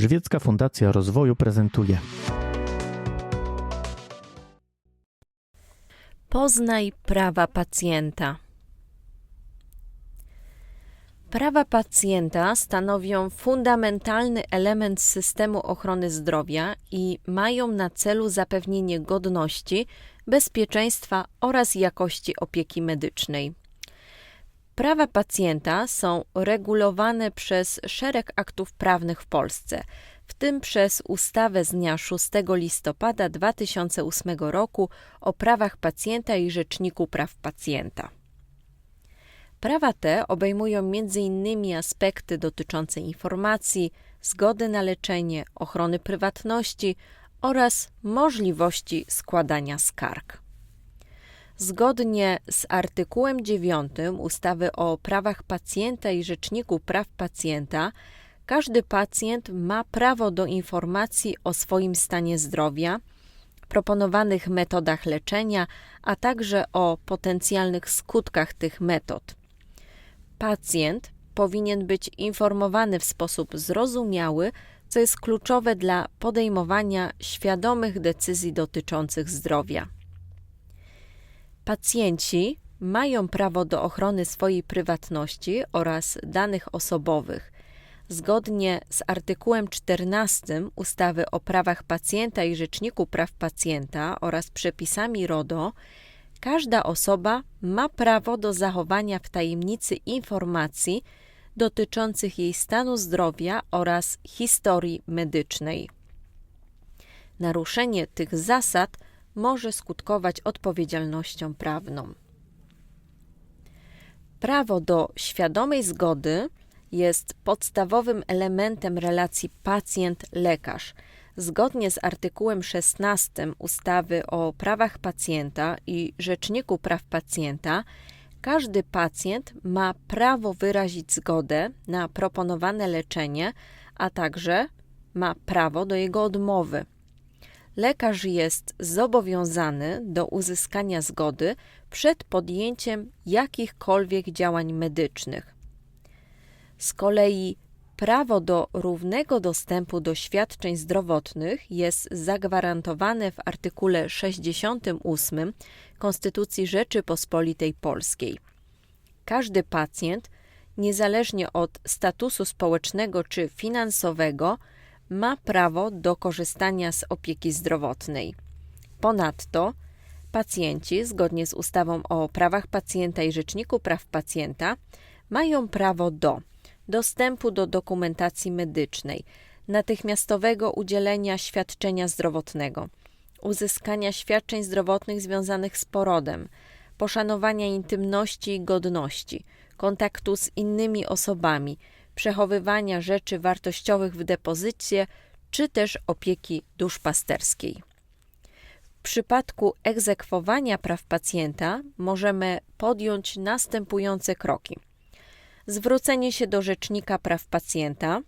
Żywiecka Fundacja Rozwoju prezentuje Poznaj prawa pacjenta. Prawa pacjenta stanowią fundamentalny element systemu ochrony zdrowia i mają na celu zapewnienie godności, bezpieczeństwa oraz jakości opieki medycznej. Prawa pacjenta są regulowane przez szereg aktów prawnych w Polsce, w tym przez ustawę z dnia 6 listopada 2008 roku o prawach pacjenta i Rzeczniku Praw Pacjenta. Prawa te obejmują m.in. aspekty dotyczące informacji, zgody na leczenie, ochrony prywatności oraz możliwości składania skarg. Zgodnie z artykułem 9 ustawy o prawach pacjenta i Rzeczniku Praw Pacjenta, każdy pacjent ma prawo do informacji o swoim stanie zdrowia, proponowanych metodach leczenia, a także o potencjalnych skutkach tych metod. Pacjent powinien być informowany w sposób zrozumiały, co jest kluczowe dla podejmowania świadomych decyzji dotyczących zdrowia. Pacjenci mają prawo do ochrony swojej prywatności oraz danych osobowych. Zgodnie z artykułem 14 ustawy o prawach pacjenta i Rzeczniku Praw Pacjenta oraz przepisami RODO, każda osoba ma prawo do zachowania w tajemnicy informacji dotyczących jej stanu zdrowia oraz historii medycznej. Naruszenie tych zasad może skutkować odpowiedzialnością prawną. Prawo do świadomej zgody jest podstawowym elementem relacji pacjent-lekarz. Zgodnie z artykułem 16 ustawy o prawach pacjenta i Rzeczniku Praw Pacjenta, każdy pacjent ma prawo wyrazić zgodę na proponowane leczenie, a także ma prawo do jego odmowy. Lekarz jest zobowiązany do uzyskania zgody przed podjęciem jakichkolwiek działań medycznych. Z kolei prawo do równego dostępu do świadczeń zdrowotnych jest zagwarantowane w artykule 68 Konstytucji Rzeczypospolitej Polskiej. Każdy pacjent, niezależnie od statusu społecznego czy finansowego, ma prawo do korzystania z opieki zdrowotnej. Ponadto pacjenci, zgodnie z ustawą o prawach pacjenta i Rzeczniku Praw Pacjenta, mają prawo do dostępu do dokumentacji medycznej, natychmiastowego udzielenia świadczenia zdrowotnego, uzyskania świadczeń zdrowotnych związanych z porodem, poszanowania intymności i godności, kontaktu z innymi osobami, przechowywania rzeczy wartościowych w depozycie, czy też opieki duszpasterskiej. W przypadku egzekwowania praw pacjenta możemy podjąć następujące kroki: zwrócenie się do Rzecznika Praw Pacjenta.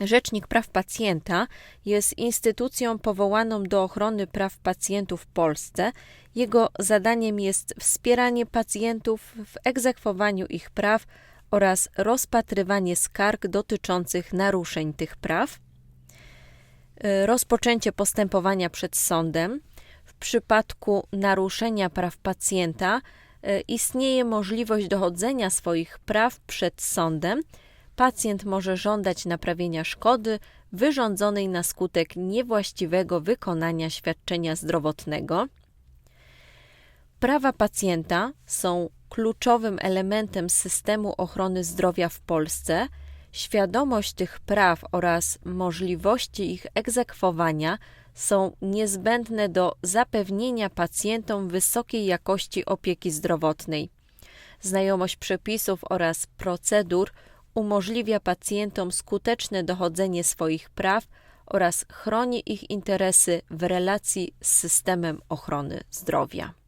Rzecznik Praw Pacjenta jest instytucją powołaną do ochrony praw pacjentów w Polsce. Jego zadaniem jest wspieranie pacjentów w egzekwowaniu ich praw oraz rozpatrywanie skarg dotyczących naruszeń tych praw, y, rozpoczęcie postępowania przed sądem. W przypadku naruszenia praw pacjenta y, istnieje możliwość dochodzenia swoich praw przed sądem. Pacjent może żądać naprawienia szkody wyrządzonej na skutek niewłaściwego wykonania świadczenia zdrowotnego. Prawa pacjenta są kluczowym elementem systemu ochrony zdrowia w Polsce, świadomość tych praw oraz możliwości ich egzekwowania są niezbędne do zapewnienia pacjentom wysokiej jakości opieki zdrowotnej. Znajomość przepisów oraz procedur umożliwia pacjentom skuteczne dochodzenie swoich praw oraz chroni ich interesy w relacji z systemem ochrony zdrowia.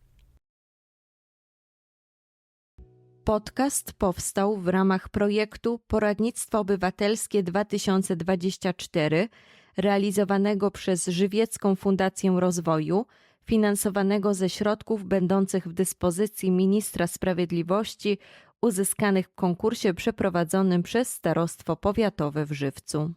Podcast powstał w ramach projektu Poradnictwo Obywatelskie 2024, realizowanego przez Żywiecką Fundację Rozwoju, finansowanego ze środków będących w dyspozycji Ministra Sprawiedliwości, uzyskanych w konkursie przeprowadzonym przez Starostwo Powiatowe w Żywcu.